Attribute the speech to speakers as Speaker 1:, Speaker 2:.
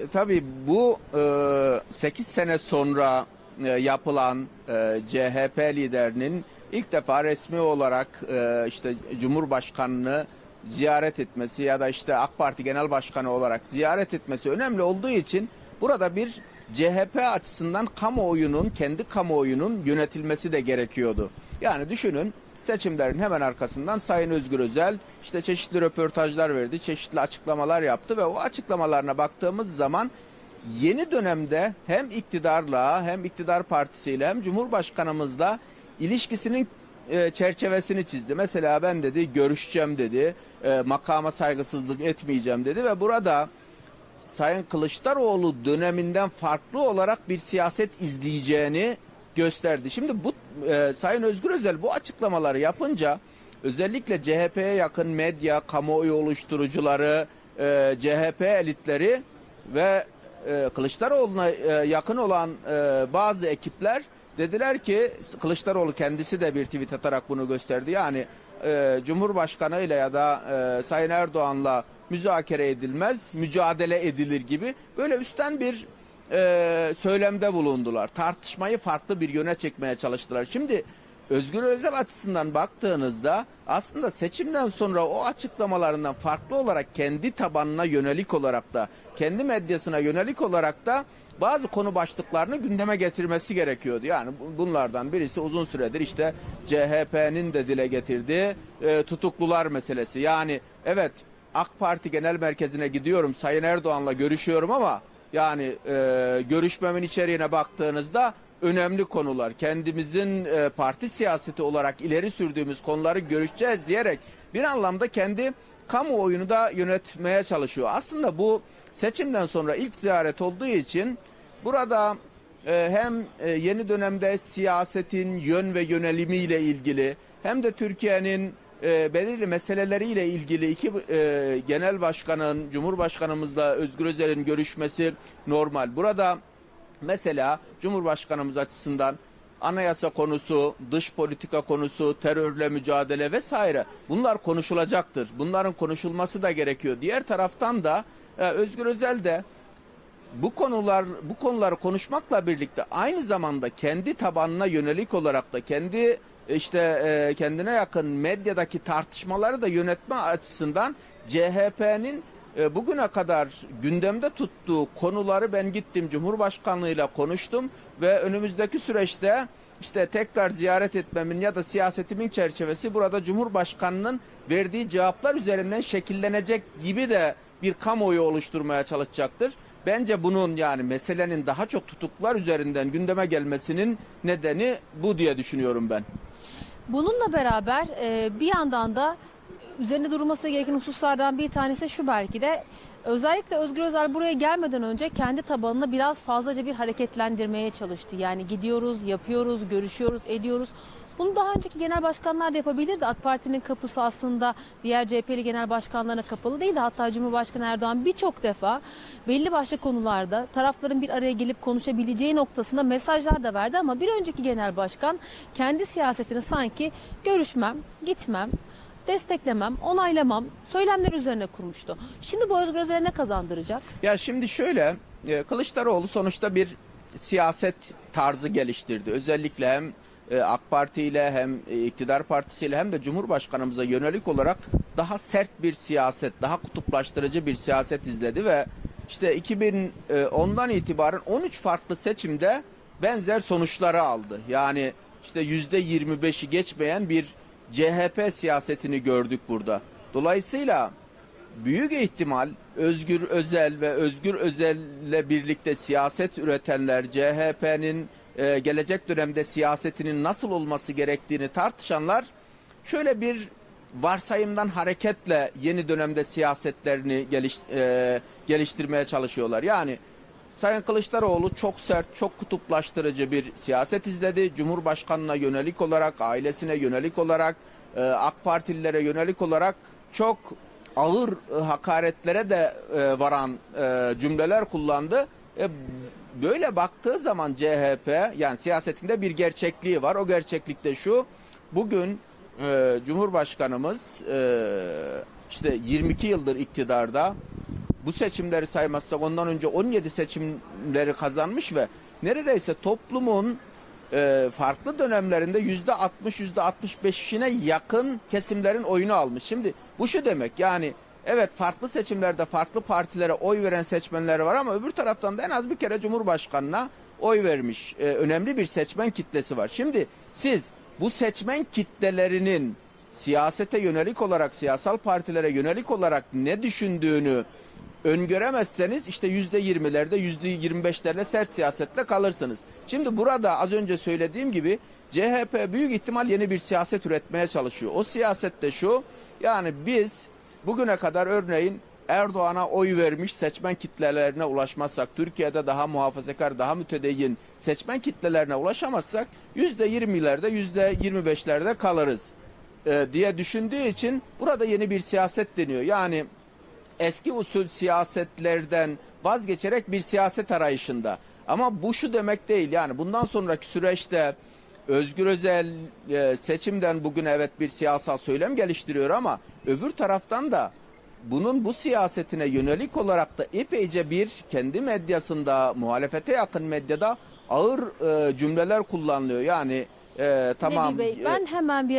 Speaker 1: E, Tabii bu e, 8 sene sonra e, yapılan e, CHP liderinin ilk defa resmi olarak e, işte Cumhurbaşkanını ziyaret etmesi ya da işte AK Parti Genel Başkanı olarak ziyaret etmesi önemli olduğu için burada bir CHP açısından kamuoyunun, kendi kamuoyunun yönetilmesi de gerekiyordu. Yani düşünün seçimlerin hemen arkasından Sayın Özgür Özel işte çeşitli röportajlar verdi, çeşitli açıklamalar yaptı ve o açıklamalarına baktığımız zaman yeni dönemde hem iktidarla hem iktidar partisiyle hem Cumhurbaşkanımızla ilişkisinin e, çerçevesini çizdi. Mesela ben dedi görüşeceğim dedi, e, makama saygısızlık etmeyeceğim dedi ve burada Sayın Kılıçdaroğlu döneminden farklı olarak bir siyaset izleyeceğini gösterdi. Şimdi bu e, Sayın Özgür Özel bu açıklamaları yapınca özellikle CHP'ye yakın medya, kamuoyu oluşturucuları, e, CHP elitleri ve e, Kılıçdaroğlu'na e, yakın olan e, bazı ekipler dediler ki Kılıçdaroğlu kendisi de bir tweet atarak bunu gösterdi. Yani e, Cumhurbaşkanı ile ya da e, Sayın Erdoğan'la müzakere edilmez, mücadele edilir gibi böyle üstten bir e, söylemde bulundular. Tartışmayı farklı bir yöne çekmeye çalıştılar. Şimdi Özgür Özel açısından baktığınızda aslında seçimden sonra o açıklamalarından farklı olarak kendi tabanına yönelik olarak da kendi medyasına yönelik olarak da bazı konu başlıklarını gündeme getirmesi gerekiyordu. Yani bu- bunlardan birisi uzun süredir işte CHP'nin de dile getirdiği e, tutuklular meselesi. Yani evet AK Parti Genel Merkezi'ne gidiyorum Sayın Erdoğan'la görüşüyorum ama yani e, görüşmemin içeriğine baktığınızda önemli konular kendimizin e, parti siyaseti olarak ileri sürdüğümüz konuları görüşeceğiz diyerek bir anlamda kendi kamuoyunu da yönetmeye çalışıyor. Aslında bu seçimden sonra ilk ziyaret olduğu için burada e, hem e, yeni dönemde siyasetin yön ve yönelimiyle ilgili hem de Türkiye'nin e, belirli meseleleriyle ilgili iki e, genel başkanın, Cumhurbaşkanımızla Özgür Özel'in görüşmesi normal. Burada mesela Cumhurbaşkanımız açısından anayasa konusu, dış politika konusu, terörle mücadele vesaire bunlar konuşulacaktır. Bunların konuşulması da gerekiyor. Diğer taraftan da e, Özgür Özel de bu konular bu konuları konuşmakla birlikte aynı zamanda kendi tabanına yönelik olarak da kendi işte e, kendine yakın medyadaki tartışmaları da yönetme açısından CHP'nin e, bugüne kadar gündemde tuttuğu konuları ben gittim Cumhurbaşkanlığıyla konuştum ve önümüzdeki süreçte işte tekrar ziyaret etmemin ya da siyasetimin çerçevesi burada Cumhurbaşkanının verdiği cevaplar üzerinden şekillenecek gibi de bir kamuoyu oluşturmaya çalışacaktır. Bence bunun yani meselenin daha çok tutuklar üzerinden gündeme gelmesinin nedeni bu diye düşünüyorum ben.
Speaker 2: Bununla beraber e, bir yandan da üzerinde durulması gereken hususlardan bir tanesi şu belki de özellikle Özgür Özel buraya gelmeden önce kendi tabanını biraz fazlaca bir hareketlendirmeye çalıştı. Yani gidiyoruz, yapıyoruz, görüşüyoruz, ediyoruz. Bunu daha önceki genel başkanlar da yapabilirdi. AK Parti'nin kapısı aslında diğer CHP'li genel başkanlarına kapalı değildi. Hatta Cumhurbaşkanı Erdoğan birçok defa belli başlı konularda tarafların bir araya gelip konuşabileceği noktasında mesajlar da verdi. Ama bir önceki genel başkan kendi siyasetini sanki görüşmem, gitmem, desteklemem, onaylamam söylemler üzerine kurmuştu. Şimdi bu Özgür Özel'e ne kazandıracak?
Speaker 1: Ya şimdi şöyle e, Kılıçdaroğlu sonuçta bir siyaset tarzı geliştirdi. Özellikle hem AK Parti ile hem e, iktidar partisiyle hem de Cumhurbaşkanımıza yönelik olarak daha sert bir siyaset, daha kutuplaştırıcı bir siyaset izledi ve işte 2010'dan itibaren 13 farklı seçimde benzer sonuçları aldı. Yani işte %25'i geçmeyen bir CHP siyasetini gördük burada. Dolayısıyla büyük ihtimal Özgür Özel ve Özgür Özel'le birlikte siyaset üretenler, CHP'nin e, gelecek dönemde siyasetinin nasıl olması gerektiğini tartışanlar şöyle bir varsayımdan hareketle yeni dönemde siyasetlerini geliş, e, geliştirmeye çalışıyorlar. Yani Sayın Kılıçdaroğlu çok sert, çok kutuplaştırıcı bir siyaset izledi. Cumhurbaşkanına yönelik olarak, ailesine yönelik olarak, e, AK Partililere yönelik olarak çok ağır e, hakaretlere de e, varan e, cümleler kullandı. E, böyle baktığı zaman CHP yani siyasetinde bir gerçekliği var. O gerçeklikte şu. Bugün e, Cumhurbaşkanımız e, işte 22 yıldır iktidarda bu seçimleri saymazsak ondan önce 17 seçimleri kazanmış ve neredeyse toplumun e, farklı dönemlerinde yüzde 60 yüzde 65'ine yakın kesimlerin oyunu almış. Şimdi bu şu demek yani evet farklı seçimlerde farklı partilere oy veren seçmenler var ama öbür taraftan da en az bir kere Cumhurbaşkanına oy vermiş e, önemli bir seçmen kitlesi var. Şimdi siz bu seçmen kitlelerinin siyasete yönelik olarak siyasal partilere yönelik olarak ne düşündüğünü öngöremezseniz işte yüzde yirmilerde yüzde yirmi beşlerle sert siyasetle kalırsınız. Şimdi burada az önce söylediğim gibi CHP büyük ihtimal yeni bir siyaset üretmeye çalışıyor. O siyaset de şu yani biz bugüne kadar örneğin Erdoğan'a oy vermiş seçmen kitlelerine ulaşmazsak, Türkiye'de daha muhafazakar, daha mütedeyyin seçmen kitlelerine ulaşamazsak yüzde yirmilerde, yüzde yirmi beşlerde kalırız e, diye düşündüğü için burada yeni bir siyaset deniyor. Yani eski usul siyasetlerden vazgeçerek bir siyaset arayışında. Ama bu şu demek değil yani bundan sonraki süreçte Özgür Özel e, seçimden bugün evet bir siyasal söylem geliştiriyor ama öbür taraftan da bunun bu siyasetine yönelik olarak da epeyce bir kendi medyasında muhalefete yakın medyada ağır e, cümleler kullanılıyor. Yani e, tamam
Speaker 2: Nebi Bey
Speaker 1: e,
Speaker 2: ben hemen bir